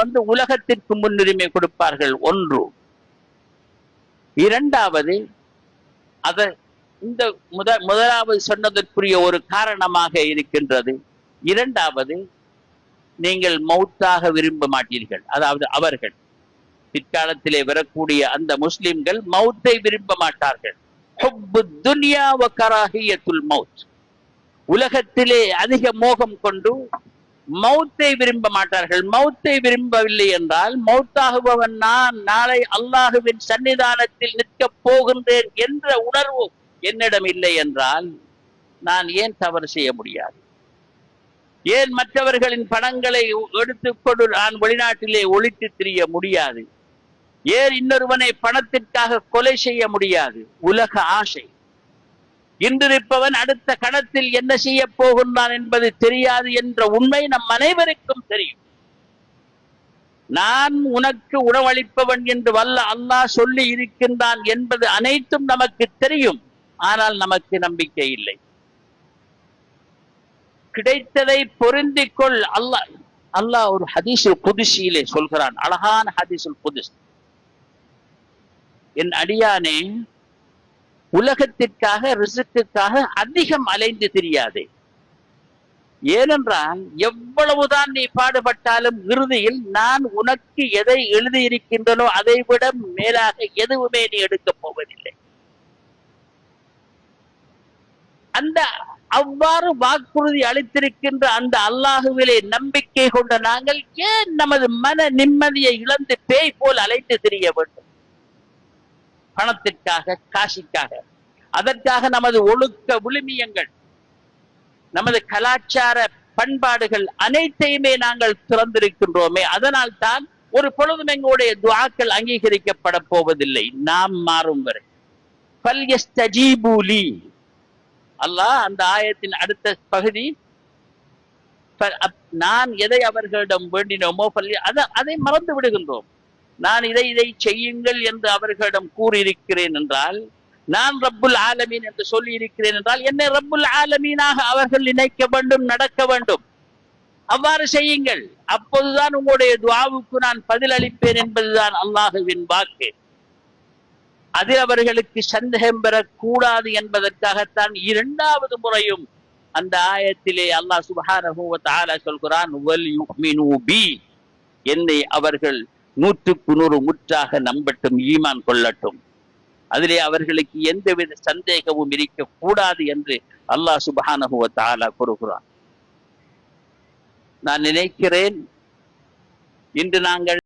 வந்து உலகத்திற்கு முன்னுரிமை கொடுப்பார்கள் ஒன்று. இரண்டாவது அத இந்த முத முதலாவது சொன்னதற்குரிய ஒரு காரணமாக இருக்கின்றது. இரண்டாவது நீங்கள் மௌத்தாக விரும்ப மாட்டீர்கள். அதாவது அவர்கள். பிற்காலத்திலே வரக்கூடிய அந்த முஸ்லிம்கள் மவுத்தை விரும்ப மாட்டார்கள். ஹுப்பு துன்யா உலகத்திலே அதிக மோகம் கொண்டு மௌத்தை விரும்ப மாட்டார்கள். மௌத்தை விரும்பவில்லை என்றால் மௌத்தாகுபவன் நான் நாளை அல்லாஹுவின் சன்னிதானத்தில் நிற்கப் போகின்றேன் என்ற உணர்வு என்னிடம் இல்லை என்றால் நான் ஏன் தவறு செய்ய முடியாது? ஏன் மற்றவர்களின் பணங்களை எடுத்துக்கொண்டு நான் வெளிநாட்டிலே ஒழித்து திரிய முடியாது? ஏன் இன்னொருவனை பணத்திற்காக கொலை செய்ய முடியாது? உலக ஆசை. இன்றிருப்பவன் அடுத்த கணத்தில் என்ன செய்ய போகின்றான் என்பது தெரியாது என்ற உண்மை நம் அனைவருக்கும் தெரியும். நான் உனக்கு உணவளிப்பவன் என்று வல்ல அல்லாஹ் சொல்லி இருக்கின்றான் என்பது அனைத்தும் நமக்கு தெரியும். ஆனால் நமக்கு நம்பிக்கை இல்லை. கிடைத்ததை பொருந்திக் கொள் அல்லாஹ் அல்லாஹ் ஒரு ஹதீஸுல் புதுசியிலே சொல்கிறான். அழகான ஹதீஸுல் புதுசு என் அடியானே உலகத்திற்காக ரிசுக்குக்காக அதிகம் அலைந்து தெரியாதே. ஏனென்றால் எவ்வளவுதான் நீ பாடுபட்டாலும் இறுதியில் நான் உனக்கு எதை எழுதியிருக்கின்றனோ அதை விட மேலாக எதுவுமே நீ எடுக்கப் போவதில்லை. அந்த அவ்வாறு வாக்குறுதி அளித்திருக்கின்ற அந்த அல்லாஹுவிலே நம்பிக்கை கொண்ட நாங்கள் ஏன் நமது மன நிம்மதியை இழந்து பேய் போல் அலைந்து தெரிய வேண்டும்? பணத்திற்காக காசிக்காக அதற்காக நமது ஒழுக்க விழுமியங்கள் நமது கலாச்சார பண்பாடுகள் அனைத்தையுமே நாங்கள் திறந்திருக்கின்றோமே. அதனால் தான் ஒரு பொழுதும் எங்களுடைய துவாக்கள் அங்கீகரிக்கப்பட போவதில்லை. நாம் மாறும் வரை. பல்யஸ்தஜீபூலி அல்லாஹ் அந்த ஆயத்தின் அடுத்த பகுதி நான் எதை அவர்களிடம் வேண்டினோமோ பள்ளி அதை அதை மறந்து விடுகின்றோம். நான் இதை இதை செய்யுங்கள் என்று அவர்களிடம் கூறியிருக்கிறேன் என்றால் நான் ரப்புல் ஆலமீன் என்று சொல்லி இருக்கிறேன் என்றால் என்னை ரப்புல் ஆலமீனாக அவர்கள் நினைக்க வேண்டும் நடக்க வேண்டும். அவ்வாறு செய்யுங்கள். அப்போதுதான் உங்களுடைய துவாவுக்கு நான் பதில் அளிப்பேன் என்பதுதான் அல்லாஹுவின் வாக்கு. அதில் அவர்களுக்கு சந்தேகம் பெறக்கூடாது என்பதற்காகத்தான் இரண்டாவது முறையும் அந்த ஆயத்திலே அல்லாஹ் சுப்ஹானஹு வ தஆலா சொல்கிறான் வல் யுமினு பி. என்னை அவர்கள் நூற்றுக்கு நூறு முற்றாக நம்பட்டும் ஈமான் கொள்ளட்டும். அதிலே அவர்களுக்கு எந்தவித சந்தேகமும் இருக்கக்கூடாது என்று அல்லாஹ் சுபானகுவ தாலா கூறுகிறான். நான் நினைக்கிறேன் இன்று நாங்கள்